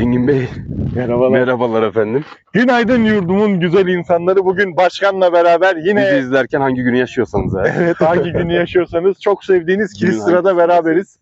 Engin Bey, Merhabalar. merhabalar efendim. Günaydın yurdumun güzel insanları. Bugün başkanla beraber Bizi yine izlerken hangi günü yaşıyorsanız evet hangi günü yaşıyorsanız çok sevdiğiniz Kilistira'da hangisi? beraberiz.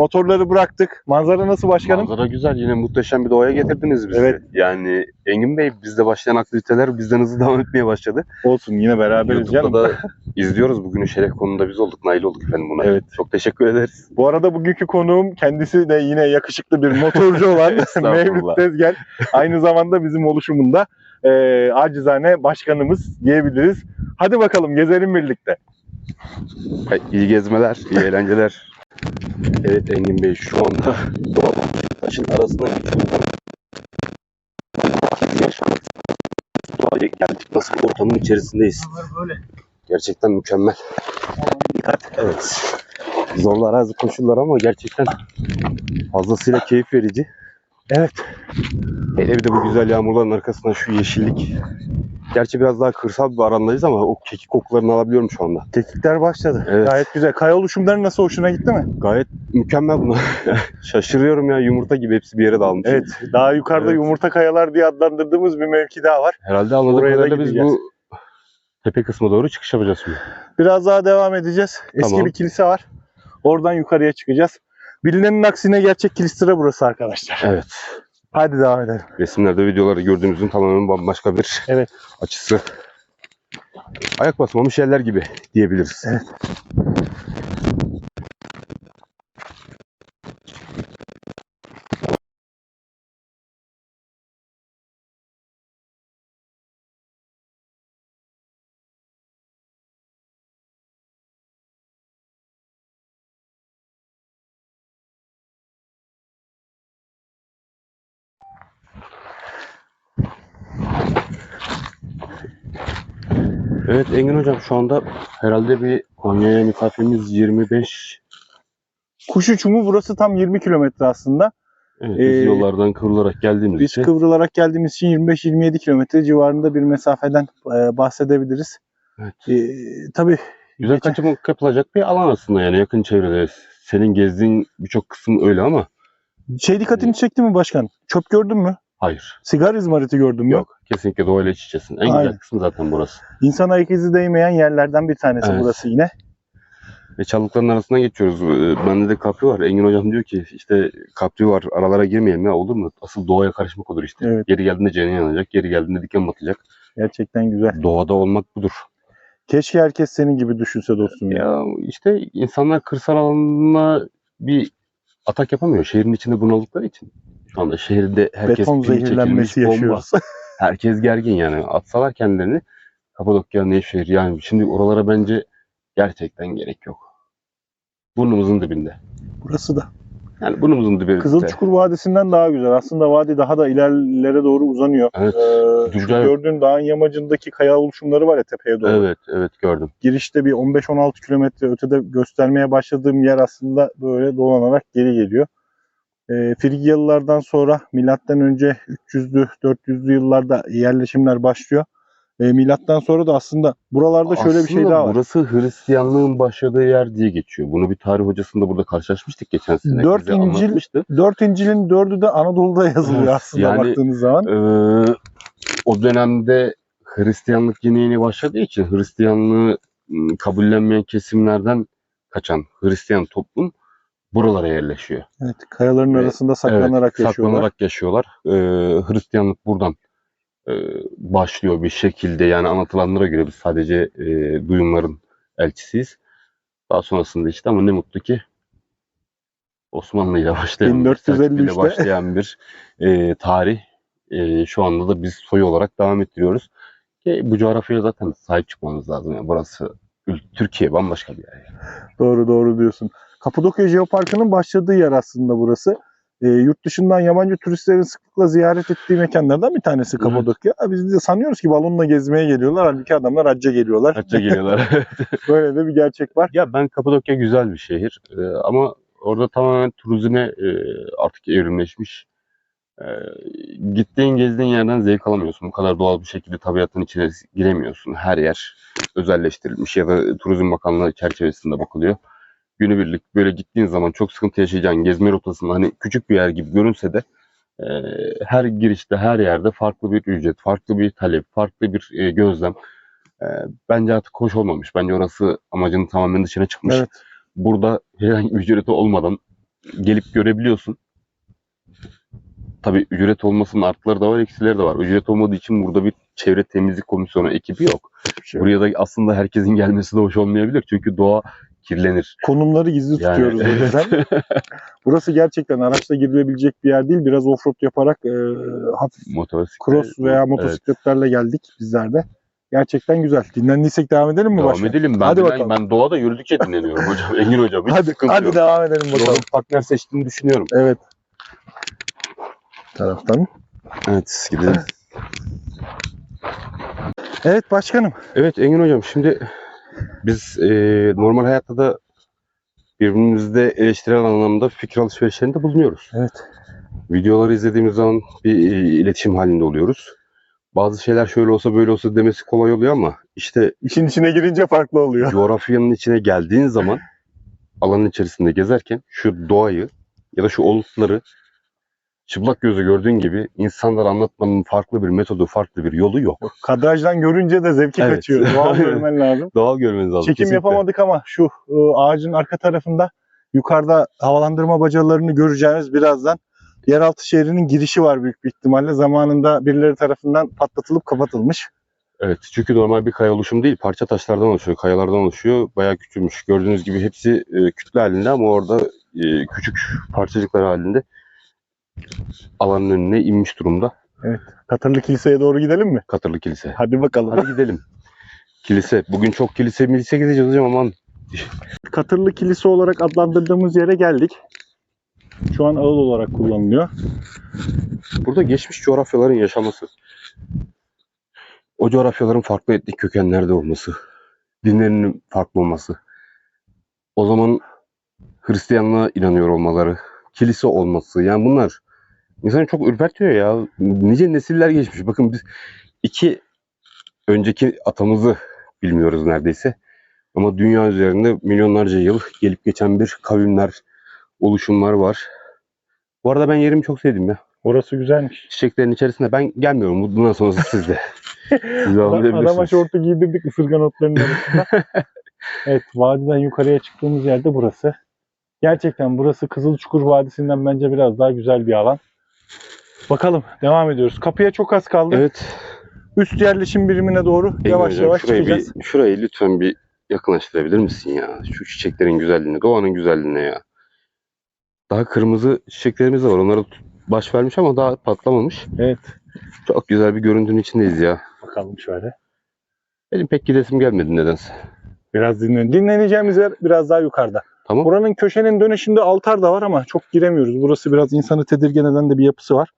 Motorları bıraktık. Manzara nasıl başkanım? Manzara güzel. Yine muhteşem bir doğaya getirdiniz bizi. Evet. Yani Engin Bey bizde başlayan aktiviteler bizden hızlı devam etmeye başladı. Olsun yine beraberiz canım. YouTube'da da izliyoruz. Bugünün şeref konumunda biz olduk. Nail olduk efendim buna. Evet. Çok teşekkür ederiz. Bu arada bugünkü konuğum kendisi de yine yakışıklı bir motorcu olan. Mevlüt Tezgel. Aynı zamanda bizim oluşumunda e, acizane başkanımız diyebiliriz. Hadi bakalım gezelim birlikte. İyi gezmeler, iyi eğlenceler. Evet Engin Bey şu anda doğal taşın arasına geldik. Nasıl bir ortamın içerisindeyiz. Gerçekten mükemmel. Evet. Zorlu arazi koşullar ama gerçekten fazlasıyla keyif verici. Evet. Hele bir de bu güzel yağmurların arkasından şu yeşillik. Gerçi biraz daha kırsal bir arandayız ama o kekik kokularını alabiliyorum şu anda. Kekikler başladı. Evet. Gayet güzel. Kaya oluşumları nasıl hoşuna gitti mi? Gayet mükemmel bunlar. Şaşırıyorum ya yumurta gibi hepsi bir yere dağılmış. Evet. Daha yukarıda Evet. yumurta kayalar diye adlandırdığımız bir mevki daha var. Herhalde anladığım Oraya da kadarıyla biz bu tepe kısmına doğru çıkış yapacağız şimdi. Biraz daha devam edeceğiz. Eski Tamam. bir kilise var. Oradan yukarıya çıkacağız. Bilinenin aksine gerçek kilistra burası arkadaşlar. Evet. Hadi devam edelim. Resimlerde, videolarda gördüğümüzün tamamen bambaşka bir Evet. açısı. Ayak basmamış yerler gibi diyebiliriz. Evet. Evet Engin Hocam şu anda herhalde bir Konya'ya mesafemiz 25 Kuş uçumu burası tam 20 kilometre aslında. evet, Ee, biz yollardan kıvrılarak geldiğimiz Biz için kıvrılarak geldiğimiz için 25-27 kilometre civarında bir mesafeden e, bahsedebiliriz. Evet. E, tabii güzel geçen- kaçamak yapılacak bir alan aslında yani yakın çevrede. Senin gezdiğin birçok kısım öyle ama şey dikkatini çekti mi başkan? Çöp gördün mü? Hayır. Sigar izmariti gördün mü? Yok. Kesinlikle doğayla iç içesin. En Aynen. güzel kısmı zaten burası. İnsan ayak izi değmeyen yerlerden bir tanesi Evet. burası yine. Ve çalılıkların arasından geçiyoruz. Ee, Bende de kapri var. Engin hocam diyor ki işte kapri var aralara girmeyelim ya olur mu? Asıl doğaya karışmak olur işte. Evet. Geri geldiğinde cenin yanacak, geri geldiğinde diken batacak. Gerçekten güzel. Doğada olmak budur. Keşke herkes senin gibi düşünse dostum ya. Ya işte insanlar kırsal alanına bir atak yapamıyor. Şehrin içinde bunaldıkları için. Şu anda şehirde herkes Beton pil çekilmiş zehirlenmesi bomba. yaşıyoruz. Herkes gergin yani. Atsalar kendilerini Kapadokya, Nevşehir yani şimdi oralara bence gerçekten gerek yok. Burnumuzun dibinde. Burası da. Yani burnumuzun dibinde. Kızılçukur Vadisi'nden daha güzel. Aslında vadi daha da ilerlere doğru uzanıyor. Evet. Ee, şu gördüğün dağın yamacındaki kaya oluşumları var ya tepeye doğru. Evet, evet gördüm. Girişte bir 15-16 kilometre ötede göstermeye başladığım yer aslında böyle dolanarak geri geliyor. Ee, Frigyalılardan sonra milattan önce 300'lü 400'lü yıllarda yerleşimler başlıyor. Ee, milattan sonra da aslında buralarda şöyle bir şey daha var. Burası Hristiyanlığın başladığı yer diye geçiyor. Bunu bir tarih hocasında burada karşılaşmıştık geçen sene. Dört Bize İncil- anlatmıştı. Dört İncil'in dördü de Anadolu'da yazılıyor Evet, aslında yani- baktığınız zaman. Ee, o dönemde Hristiyanlık yeni yeni başladığı için Hristiyanlığı ım, kabullenmeyen kesimlerden kaçan Hristiyan toplum buralara yerleşiyor. Evet, kayaların Evet, arasında saklanarak Evet, yaşıyorlar. Saklanarak yaşıyorlar. Ee, Hristiyanlık buradan e, başlıyor bir şekilde. Yani anlatılanlara göre biz sadece e, duyumların elçisiyiz. Daha sonrasında işte ama ne mutlu ki Osmanlı ile başlayan, 1453'te. Selçuklu ile başlayan bir e, tarih. E, şu anda da biz soy olarak devam ettiriyoruz. Ki bu coğrafyaya zaten sahip çıkmamız lazım. Yani burası Türkiye bambaşka bir yer. yani. Doğru doğru diyorsun. Kapadokya Jeoparkı'nın başladığı yer aslında burası. Ee, yurt dışından yabancı turistlerin sıklıkla ziyaret ettiği mekanlardan bir tanesi Evet. Kapadokya. Biz de sanıyoruz ki balonla gezmeye geliyorlar. Halbuki adamlar hacca geliyorlar. Hacca geliyorlar. Böyle de bir gerçek var. Ya ben Kapadokya güzel bir şehir Ee, ama orada tamamen turizme e, artık evrimleşmiş. Ee, gittiğin gezdiğin yerden zevk alamıyorsun. Bu kadar doğal bir şekilde tabiatın içine giremiyorsun. Her yer özelleştirilmiş ya da Turizm Bakanlığı çerçevesinde bakılıyor. Günübirlik böyle gittiğin zaman çok sıkıntı yaşayacağın gezme rotasında hani küçük bir yer gibi görünse de e, her girişte, her yerde farklı bir ücret, farklı bir talep, farklı bir e, gözlem. E, bence artık hoş olmamış. Bence orası amacının tamamen dışına çıkmış. Evet. Burada herhangi bir ücreti olmadan gelip görebiliyorsun. Tabii ücret olmasının artıları da var, eksileri de var. Ücret olmadığı için burada bir çevre temizlik komisyonu ekibi yok. Şey- Buraya da aslında herkesin gelmesi de hoş olmayabilir. Çünkü doğa kirlenir. Konumları gizli Yani- tutuyoruz o yüzden. Burası gerçekten araçla girilebilecek bir yer değil. Biraz offroad yaparak e, hafif Motosiklet. cross veya Evet. motosikletlerle geldik bizler de. Gerçekten güzel. Dinlendiysek devam edelim mi Devam başka? edelim. Ben, Hadi bakalım. ben doğada yürüdükçe dinleniyorum hocam. Engin hocam. Hiç Hadi, hadi yok. devam edelim bakalım. Doğru partner seçtiğini düşünüyorum. Evet. Taraftan. Evet gidelim. Evet başkanım. Evet Engin hocam şimdi biz e, normal hayatta da birbirimizde eleştirel anlamda fikir alışverişlerinde bulunuyoruz. Evet. Videoları izlediğimiz zaman bir e, iletişim halinde oluyoruz. Bazı şeyler şöyle olsa böyle olsa demesi kolay oluyor ama işte İşin içine girince farklı oluyor. coğrafyanın içine geldiğin zaman alanın içerisinde gezerken şu doğayı ya da şu olukları çıplak gözü gördüğün gibi insanlara anlatmanın farklı bir metodu, farklı bir yolu yok. Kadrajdan görünce de zevki Evet. kaçıyor. Doğal görmen lazım. Doğal görmeniz lazım. Çekim kesinlikle. yapamadık ama şu e, ağacın arka tarafında yukarıda havalandırma bacalarını göreceğimiz birazdan yeraltı şehrinin girişi var büyük bir ihtimalle. Zamanında birileri tarafından patlatılıp kapatılmış. Evet çünkü normal bir kaya oluşumu değil. Parça taşlardan oluşuyor, kayalardan oluşuyor. Bayağı küçülmüş. Gördüğünüz gibi hepsi e, kütle halinde ama orada e, küçük parçacıklar halinde alanın önüne inmiş durumda. Katırlı Kilise'ye doğru gidelim mi? Katırlı Kilise. Hadi bakalım. Hadi gidelim. Kilise. Bugün çok kilise milise gideceğiz hocam aman. Katırlı Kilise olarak adlandırdığımız yere geldik. Şu an ağıl olarak kullanılıyor. Burada geçmiş coğrafyaların yaşaması. O coğrafyaların farklı etnik kökenlerde olması. Dinlerinin farklı olması. O zaman Hristiyanlığa inanıyor olmaları. Kilise olması. Yani bunlar insanı çok ürpertiyor ya. Nice nesiller geçmiş. Bakın biz iki önceki atamızı bilmiyoruz neredeyse. Ama dünya üzerinde milyonlarca yıl gelip geçen bir kavimler, oluşumlar var. Bu arada ben yerimi çok sevdim ya Orası güzelmiş. çiçeklerin içerisinde ben gelmiyorum. Bundan sonrası sizde. Siz Adam- Adama şortu giydirdik ısırgan otlarının arasında. evet vadiden yukarıya çıktığımız yerde burası. Gerçekten burası Kızılçukur Vadisi'nden bence biraz daha güzel bir alan. Bakalım devam ediyoruz. Kapıya çok az kaldı. Evet. Üst yerleşim birimine doğru Engin yavaş hocam, yavaş şurayı, çıkacağız. bir, şurayı lütfen bir yakınlaştırabilir misin ya? Şu çiçeklerin güzelliğine, doğanın güzelliğine ya. Daha kırmızı çiçeklerimiz de var. Onlara baş vermiş ama daha patlamamış. Evet. Çok güzel bir görüntünün içindeyiz ya. Bakalım şöyle. Benim pek gidesim gelmedi nedense. Biraz dinlen. Dinleneceğimiz yer biraz daha yukarıda. Tamam. Buranın köşenin dönüşünde altar da var ama çok giremiyoruz. Burası biraz insanı tedirgin eden de bir yapısı var.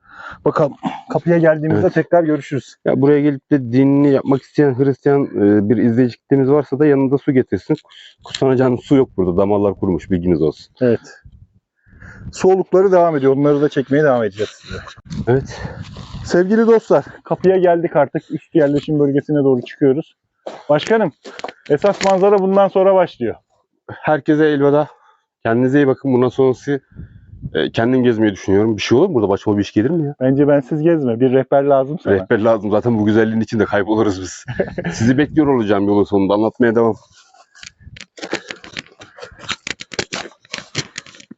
Bakalım kapıya geldiğimizde Evet. tekrar görüşürüz. Ya buraya gelip de dinini yapmak isteyen Hristiyan e, bir izleyici kitlemiz varsa da yanında su getirsin. Kus- Kusanacağınız su yok burada. Damarlar kurumuş bilginiz olsun. Evet. Soğulukları devam ediyor. Onları da çekmeye devam edeceğiz size. Evet. Sevgili dostlar, kapıya geldik artık. Üst yerleşim bölgesine doğru çıkıyoruz. Başkanım, esas manzara bundan sonra başlıyor. Herkese elveda. Kendinize iyi bakın. Bundan sonrası e, kendim gezmeyi düşünüyorum. Bir şey olur mu? Burada başıma bir iş gelir mi ya? Bence bensiz gezme. Bir rehber lazım sana. Rehber lazım. Zaten bu güzelliğin içinde kayboluruz biz. Sizi bekliyor olacağım yolun sonunda. Anlatmaya devam.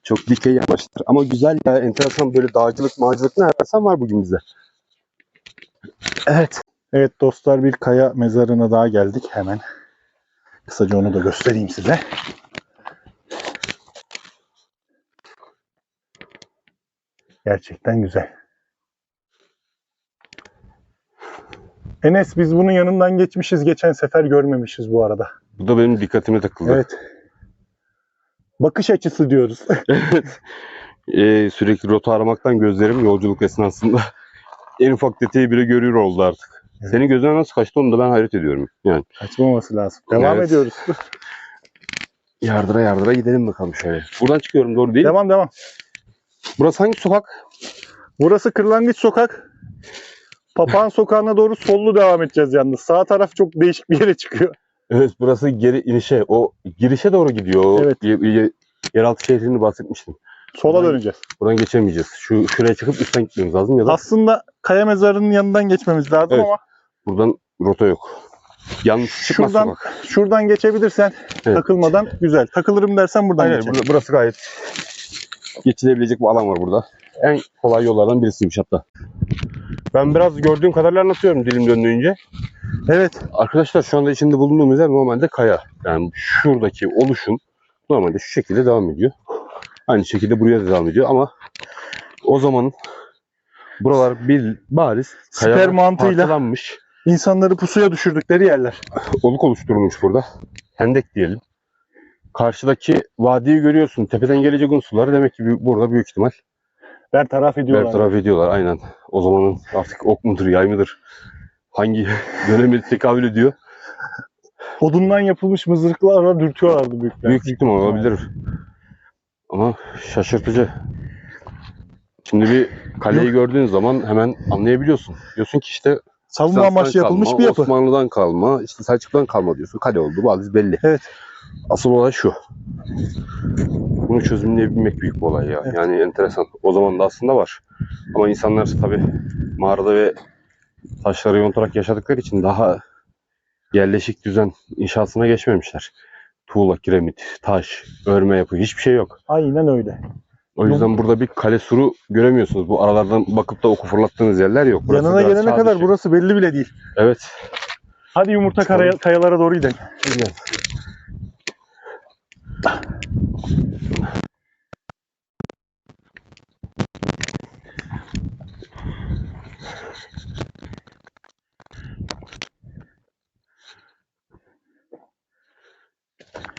Çok dikey yamaçlar. Ama güzel ya. Enteresan böyle dağcılık, mağcılık ne ararsan var bugün bize. Evet. Evet dostlar bir kaya mezarına daha geldik hemen. Kısaca onu da göstereyim size. Gerçekten güzel. Enes biz bunun yanından geçmişiz. Geçen sefer görmemişiz bu arada. Bu da benim dikkatime takıldı. Evet. Bakış açısı diyoruz. Evet. Ee, sürekli rota aramaktan gözlerim yolculuk esnasında en ufak detayı bile görüyor oldu artık. Evet. Senin gözüne nasıl kaçtı onu da ben hayret ediyorum. Yani Kaçmaması lazım. Devam Evet. ediyoruz. yardıra yardıra gidelim bakalım şöyle. Buradan çıkıyorum doğru değil mi? Devam devam. Burası hangi sokak? Burası Kırlangıç Sokak. Papağan Sokağı'na doğru sollu devam edeceğiz yalnız. Sağ taraf çok değişik bir yere çıkıyor. Evet burası geri inişe o girişe doğru gidiyor. Evet. ye- ye- yeraltı şehrini bahsetmiştim. Sola Buradan- döneceğiz. Buradan geçemeyeceğiz. Şu şuraya çıkıp üstten gitmemiz lazım ya da Aslında kaya mezarının yanından geçmemiz lazım Evet. ama buradan rota yok. Yanlış çıkmaz Şuradan- sokak. şuradan geçebilirsen Evet. takılmadan güzel. Takılırım dersen buradan Aynen, geçelim. bur- burası gayet geçilebilecek bir alan var burada. En kolay yollardan birisiymiş hatta. Ben biraz gördüğüm kadarıyla anlatıyorum dilim döndüğünce. Evet. Arkadaşlar şu anda içinde bulunduğumuz yer normalde kaya. Yani şuradaki oluşum normalde şu şekilde devam ediyor. Aynı şekilde buraya da devam ediyor ama o zamanın buralar bir bariz kayadan mantığıyla insanları pusuya düşürdükleri yerler. oluk oluşturulmuş burada. Hendek diyelim. Karşıdaki vadiyi görüyorsun. Tepeden gelecek unsurları demek ki bu- burada büyük ihtimal Bertaraf ediyorlar. bertaraf ediyorlar. Aynen. O zamanın artık ok mudur, yay mıdır? Hangi dönemi tekabül ediyor? Odundan yapılmış mızırıklarla dürtüyorlardı büyükler. Büyük ihtimal olabilir. Ama şaşırtıcı. Şimdi bir kaleyi gördüğün zaman hemen anlayabiliyorsun. Diyorsun ki işte Savunma Bizans'tan amaçlı yapılmış kalma, bir yapı. Osmanlı'dan kalma, işte Selçuk'tan kalma diyorsun. Kale oldu, bariz belli. Evet. Asıl olay şu. Bunu çözümleyebilmek büyük bir olay ya. Evet. Yani enteresan. O zaman da aslında var. Ama insanlar tabii mağarada ve taşları yontarak yaşadıkları için daha yerleşik düzen inşasına geçmemişler. Tuğla, kiremit, taş, örme yapı hiçbir şey yok. Aynen öyle. O yüzden burada bir kale suru göremiyorsunuz. Bu aralardan bakıp da oku fırlattığınız yerler yok. Burası Yanına gelene çağ kadar burası belli bile değil. Evet. Hadi yumurta karaya- kayalara doğru gidelim. Güzel.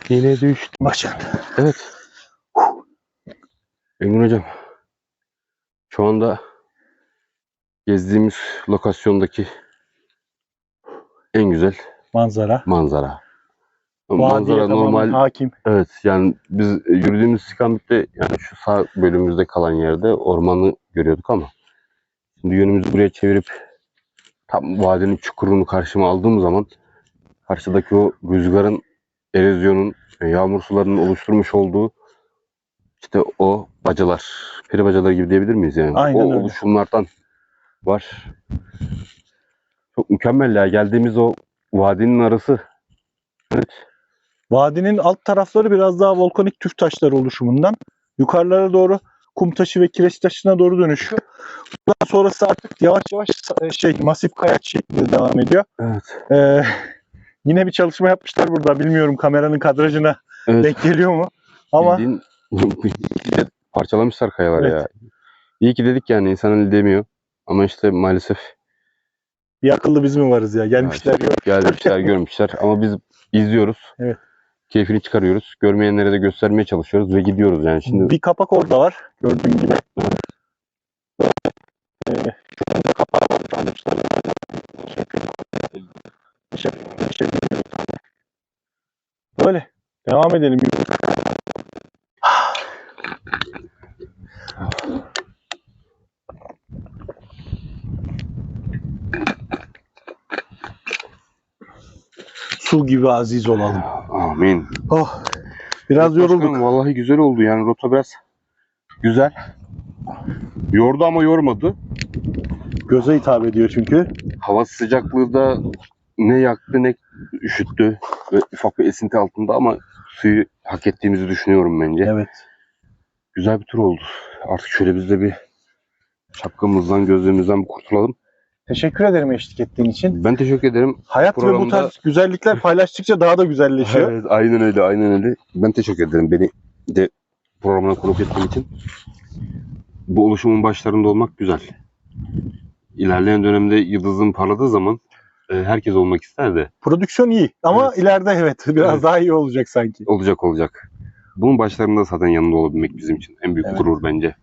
Yine düştü. Bak şimdi. Evet. Engin hocam. Şu anda gezdiğimiz lokasyondaki en güzel Manzara. manzara. Manzara normal hakim. Evet yani biz e, yürüdüğümüz istikamette yani şu sağ bölümümüzde kalan yerde ormanı görüyorduk ama şimdi yönümüzü buraya çevirip tam vadinin çukurunu karşıma aldığım zaman karşıdaki o rüzgarın, erozyonun, yağmur sularının oluşturmuş olduğu işte o bacalar, peri bacaları gibi diyebilir miyiz yani? Aynen o öyle. oluşumlardan var. Çok mükemmel ya. Geldiğimiz o vadinin arası. Evet. Vadinin alt tarafları biraz daha volkanik tüf taşları oluşumundan yukarılara doğru kum taşı ve kireç taşına doğru dönüşüyor. Bundan sonrası artık yavaş yavaş sa- şey masif kayaç şeklinde devam ediyor. Evet. Ee, yine bir çalışma yapmışlar burada. Bilmiyorum kameranın kadrajına Evet. denk geliyor mu? Ama Bildiğin parçalamışlar kayaları Evet. ya. İyi ki dedik yani insan eli demiyor. Ama işte maalesef bir akıllı biz mi varız ya? Gelmişler yok. gelmişler görmüşler ama biz izliyoruz. Evet. Keyfini çıkarıyoruz. Görmeyenlere de göstermeye çalışıyoruz ve gidiyoruz yani şimdi. Bir kapak orada var. Gördüğün gibi. Ee, şu anda kapağı var. Almışlar. Böyle. Devam edelim. Su gibi aziz olalım. Amin. Oh. Biraz Başkanım, yorulduk. Vallahi güzel oldu yani rota biraz güzel. Yordu ama yormadı. Göze hitap ediyor çünkü. Hava sıcaklığı da ne yaktı ne üşüttü. Ve ufak bir esinti altında ama suyu hak ettiğimizi düşünüyorum bence. Evet. Güzel bir tur oldu. Artık şöyle biz de bir şapkamızdan, gözlüğümüzden bir kurtulalım. Teşekkür ederim eşlik ettiğin için. Ben teşekkür ederim. Hayat ve bu Programda- tarz güzellikler paylaştıkça daha da güzelleşiyor. Evet, aynen öyle, aynen öyle. Ben teşekkür ederim beni de programına konuk ettiğin için. Bu oluşumun başlarında olmak güzel. İlerleyen dönemde yıldızın parladığı zaman e, herkes olmak ister de Prodüksiyon iyi ama Evet. ileride evet biraz Evet. daha iyi olacak sanki. olacak olacak. Bunun başlarında zaten yanında olabilmek bizim için en büyük Evet. gurur bence.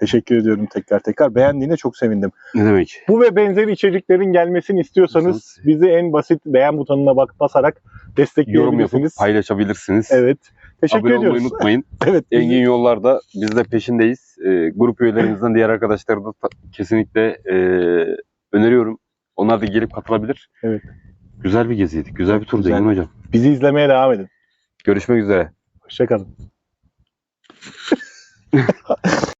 Teşekkür ediyorum tekrar tekrar. Beğendiğine çok sevindim. Ne demek? Bu ve benzeri içeriklerin gelmesini istiyorsanız İstiyorsanız- bizi en basit beğen butonuna bak basarak Yorum yapıp destekleyebilirsiniz. paylaşabilirsiniz. Evet. Teşekkür Abone olmayı ediyoruz. unutmayın. Evet. Engin yollarda biz de peşindeyiz. Ee, grup üyelerimizden diğer arkadaşları da kesinlikle e, öneriyorum. Onlar da gelip katılabilir. Evet. Güzel bir geziydi. Güzel bir turdu. Engin hocam. bizi izlemeye devam edin. Görüşmek üzere. Hoşçakalın.